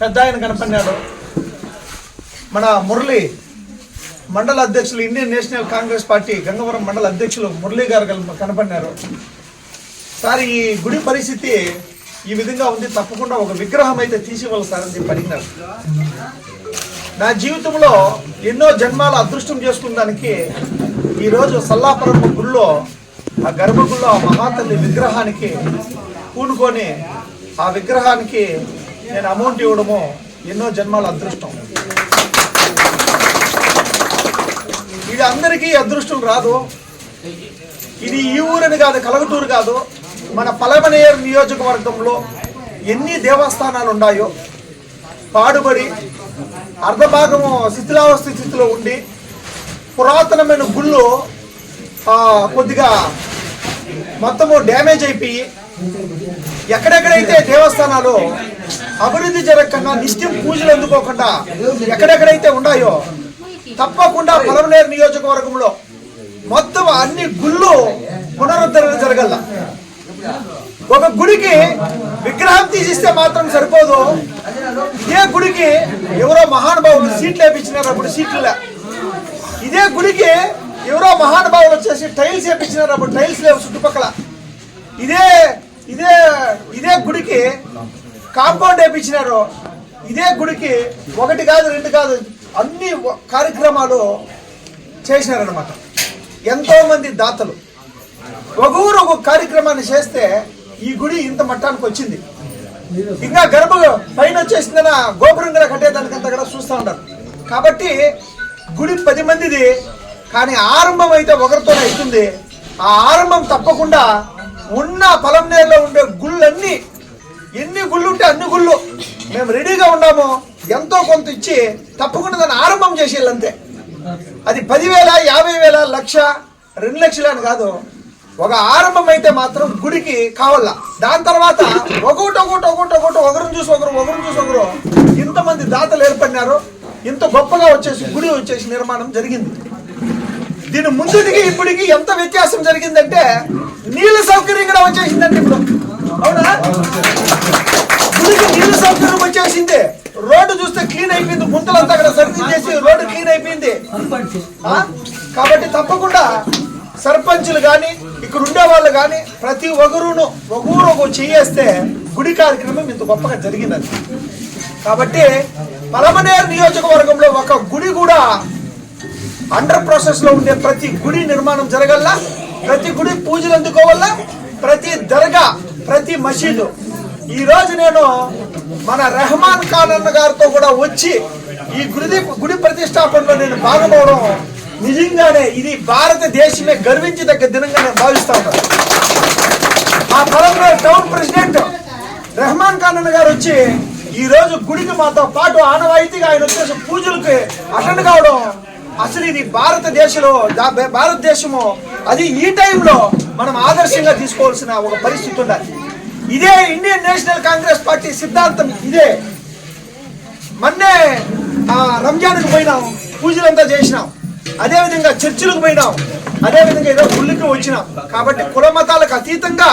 పెద్ద ఆయన కనపడినారు మన మురళి మండల అధ్యక్షులు Indian National Congress party Gangavaram మండల అధ్యక్షులు మురళి గారు కనపడినారు. సార్ ఈ గుడి పరిస్థితి ఈ విధంగా ఉంది. తప్పకుండా ఒక విగ్రహం అయితే తీసివ్వాలి సార్ అని చెప్పి అడిగినారు. నా జీవితంలో ఎన్నో జన్మాల అదృష్టం చేసుకున్నానికి ఈరోజు సల్లాపురం గుళ్ళో ఆ గర్భగుళ్ళో ఆ మహాతల్లి విగ్రహానికి పూనుకొని ఆ విగ్రహానికి నేను అమౌంట్ ఇవ్వడము ఎన్నో జన్మాల అదృష్టం. ఇది అందరికీ అదృష్టం రాదు. ఇది ఈ ఊరని కాదు కలగటూరు కాదు. మన పలమనేర్ నియోజకవర్గంలో ఎన్ని దేవస్థానాలు ఉన్నాయో పాడుబడి అర్ధభాగము శిథిలావస్థ స్థితిలో ఉండి పురాతనమైన గుళ్ళు కొద్దిగా మొత్తము డ్యామేజ్ అయిపోయి ఎక్కడెక్కడైతే దేవస్థానాలు అభివృద్ధి జరగకుండా నిత్యం పూజలు అందుకోకుండా ఎక్కడెక్కడైతే ఉన్నాయో తప్పకుండా పొలంనేరు నియోజకవర్గంలో మొత్తం అన్ని గుళ్ళు పునరుద్ధరణ జరగల ఒక గుడికి విగ్రహం తీసిస్తే మాత్రం సరిపోదు. ఇదే గుడికి ఎవరో మహానుభావులు సీట్లు వేపించినారు అప్పుడు సీట్లు. ఇదే గుడికి ఎవరో మహానుభావులు వచ్చేసి టైల్స్ వేపించినారు అప్పుడు టైల్స్ లేవు చుట్టుపక్కల. ఇదే ఇదే ఇదే గుడికి కాంపౌండ్ వేపించినారు. ఇదే గుడికి ఒకటి కాదు రెండు కాదు అన్ని కార్యక్రమాలు చేసినారనమాట ఎంతో మంది దాతలు ఒకరు ఒక కార్యక్రమాన్ని చేస్తే ఈ గుడి ఇంత మట్టానికి వచ్చింది. ఇంకా గర్భ పైన వచ్చేసిందన గోపురం కూడా కట్టేదానికంతా కూడా చూస్తూ ఉంటారు కాబట్టి గుడి పది మందిది కానీ ఆరంభం అయితే ఒకరితో అవుతుంది. ఆ ఆరంభం తప్పకుండా ఉన్న పొలం నేలలో ఉండే గుళ్ళన్నీ ఎన్ని గుళ్ళు ఉంటే అన్ని గుళ్ళు మేము రెడీగా ఉన్నాము. ఎంతో కొంత ఇచ్చి తప్పకుండా దాన్ని ఆరంభం చేసేయాలంతే అది పదివేల యాభై వేల లక్ష రెండు లక్షలు అని కాదు. ఒక ఆరంభం అయితే మాత్రం గుడికి కావాల? దాని తర్వాత ఒకటి ఒకటి ఒకటి ఒకటి ఒకరిని చూసి ఒకరు ఒకరిని చూసి ఒకరు ఇంతమంది దాతలు ఏర్పడినారు. ఇంత గొప్పగా వచ్చేసి గుడి వచ్చేసి నిర్మాణం జరిగింది. దీని ముందుకి ఇప్పటికి ఎంత వ్యత్యాసం జరిగిందంటే నీళ్ళ సౌకర్యం కూడా వచ్చేసిందండి ఇప్పుడు. అవునా? ముందుకి నీళ్ళ సౌకర్యం వచ్చేసింది. రోడ్డు చూస్తే క్లీన్ అయిపోయింది. గుంతలంతా అక్కడ సర్వీస్ చేసి రోడ్డు క్లీన్ అయిపోయింది. కాబట్టి తప్పకుండా సర్పంచులు కానీ ఇక్కడ ఉండే వాళ్ళు కానీ ప్రతి ఒక్కరును ఒకరు ఒక చేయేస్తే గుడి కార్యక్రమం ఇంత గొప్పగా జరిగింది కాబట్టి పలమనేరు నియోజకవర్గంలో ఒక గుడి కూడా అండర్ ప్రాసెస్లో ఉండే ప్రతి గుడి నిర్మాణం జరగల్లా? ప్రతి గుడి పూజలు అందుకోవాలా ప్రతి దర్గా ప్రతి మసీదు. ఈ రోజు నేను మన రెహమాన్ ఖాన్ అన్న గారితో కూడా వచ్చి ఈ గుడి గుడి ప్రతిష్టాపనలో నేను భాగమవడం నిజంగానే ఇది భారతదేశమే గర్వించదగ్గ దినంగా నేను భావిస్తా ఉన్నాను. ఆ పొలంలో టౌన్ ప్రెసిడెంట్ రెహమాన్ ఖాన్ అన్న గారు వచ్చి ఈ రోజు గుడికి మాతో పాటు ఆనవాయితీగా ఆయన వచ్చేసి పూజలకి అటెండ్ కావడం అసలు ఇది భారతదేశంలో భారతదేశము అది ఈ టైంలో మనం ఆదర్శంగా తీసుకోవాల్సిన ఒక పరిస్థితి ఉండాలి. ఇదే ఇండియన్ నేషనల్ కాంగ్రెస్ పార్టీ సిద్ధాంతం ఇదే. మొన్నే ఆ, రంజాన్కి పోయినాం పూజలంతా చేసినాం. అదే విధంగా చర్చిలకు పోయినాం. అదే విధంగా ఏదో గుళ్ళకి వచ్చినాం. కాబట్టి కుల మతాలకు అతీతంగా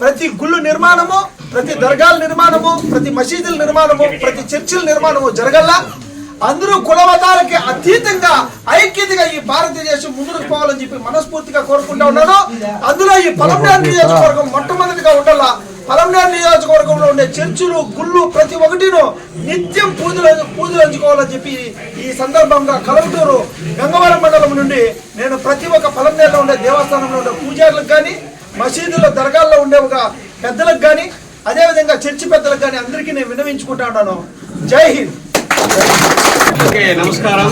ప్రతి గుళ్ళు నిర్మాణము ప్రతి దర్గాల నిర్మాణము ప్రతి మసీదుల నిర్మాణము ప్రతి చర్చిల నిర్మాణము జరగల్లా అందరూ కుల మతాలకి అతీతంగా ఐక్యతగా ఈ భారతదేశం ముందుకు పోవాలని చెప్పి మనస్ఫూర్తిగా కోరుకుంటా ఉన్నాను. అందులో ఈ పలంనేరు నియోజకవర్గం మొట్టమొదటిగా ఉండాలా పలంనేరు నియోజకవర్గంలో ఉండే చర్చిలు గుళ్ళు ప్రతి ఒక్కటిను నిత్యం పూజలు పూజలు అంచుకోవాలని చెప్పి ఈ సందర్భంగా కలవటూరు గంగవరం మండలం నుండి నేను ప్రతి ఒక్క పలంనేరులో ఉండే దేవస్థానంలో ఉండే పూజారులకు కానీ మసీదులో దర్గాల్లో ఉండే ఒక పెద్దలకు కానీ అదేవిధంగా చర్చి పెద్దలకు కానీ అందరికీ నేను వినవించుకుంటా ఉన్నాను. జై హింద్. ఓకే నమస్కారం.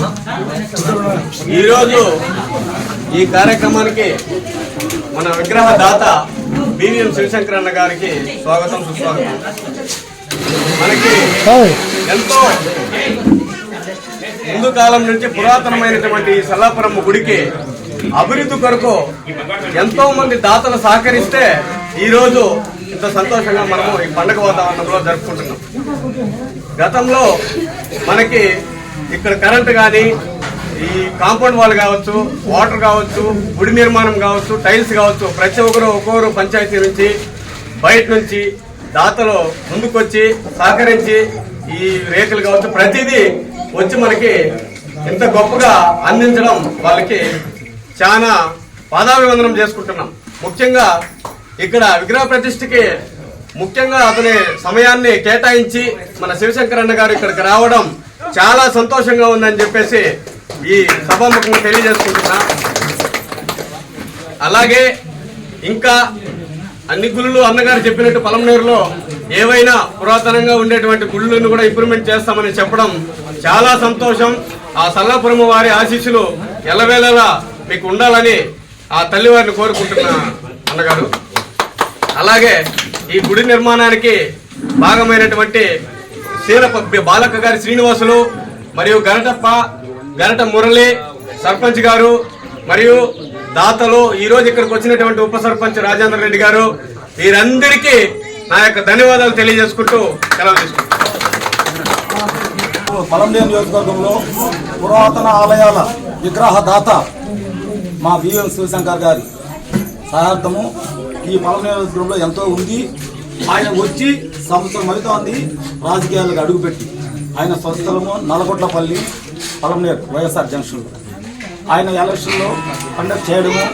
ఈరోజు ఈ కార్యక్రమానికి మన విగ్రహ దాత బివిఎం శివశంకరన్న గారికి స్వాగతం సుస్వాగతం. మనకి ఎంతో ముందు కాలం నుంచి పురాతనమైనటువంటి ఈ సల్లాపురం గుడికి అభివృద్ధి కొరకు ఎంతో మంది దాతలు సహకరిస్తే ఈరోజు ఇంత సంతోషంగా మనము ఈ పండగ వాతావరణంలో జరుపుకుంటున్నాం. గతంలో మనకి ఇక్కడ కరెంట్ కానీ ఈ కాంపౌండ్ వాల్ కావచ్చు వాటర్ కావచ్చు గుడి నిర్మాణం కావచ్చు టైల్స్ కావచ్చు ప్రతి ఒక్కరు ఒక్కొక్కరు పంచాయతీ నుంచి బయట నుంచి దాతలు ముందుకొచ్చి సహకరించి ఈ రేకులు కావచ్చు ప్రతిదీ వచ్చి మనకి ఇంత గొప్పగా అందించడం వాళ్ళకి చాలా పాదాభివందనం చేసుకుంటున్నాం. ముఖ్యంగా ఇక్కడ విగ్రహ ప్రతిష్ఠకి ముఖ్యంగా అతని సమయాన్ని కేటాయించి మన శివశంకర్ అన్న గారు ఇక్కడికి రావడం చాలా సంతోషంగా ఉందని చెప్పేసి ఈ సభాముఖంగా తెలియజేసుకుంటున్నా. అలాగే ఇంకా అన్ని గుళ్ళు అన్నగారు చెప్పినట్టు పలమనేరులో ఏవైనా పురాతనంగా ఉండేటువంటి గుళ్ళను కూడా ఇంప్రూవ్మెంట్ చేస్తామని చెప్పడం చాలా సంతోషం. ఆ సల్లాపురం వారి ఆశీస్సులు ఎల్లవేళలా మీకు ఉండాలని ఆ తల్లివారిని కోరుకుంటున్నా అన్నగారు. అలాగే ఈ గుడి నిర్మాణానికి భాగమైనటువంటి సీనప బాలక గారి శ్రీనివాసులు మరియు గరటప్ప గరట మురళి సర్పంచ్ గారు మరియు దాతలు ఈ రోజు ఇక్కడికి వచ్చినటువంటి ఉప సర్పంచ్ రాజేంద్ర రెడ్డి గారు వీరందరికీ నా యొక్క ధన్యవాదాలు తెలియజేసుకుంటూ సెలవు తీసుకుంటాను నియోజకవర్గంలో పురాతన ఆలయాల విగ్రహ దాత మా బిఎం శివశంకర్ గారి సహార్థము ఈ పలం నియోజకవర్గంలో ఎంతో ఉంది. ఆయన వచ్చి సంవత్సరం అవుతోంది రాజకీయాలకు అడుగుపెట్టి. ఆయన స్వస్థలము నల్లగొట్లపల్లి పలంనేరు వైఎస్ఆర్ జంక్షన్లో. ఆయన ఎలక్షన్లో కండక్ట్ చేయడము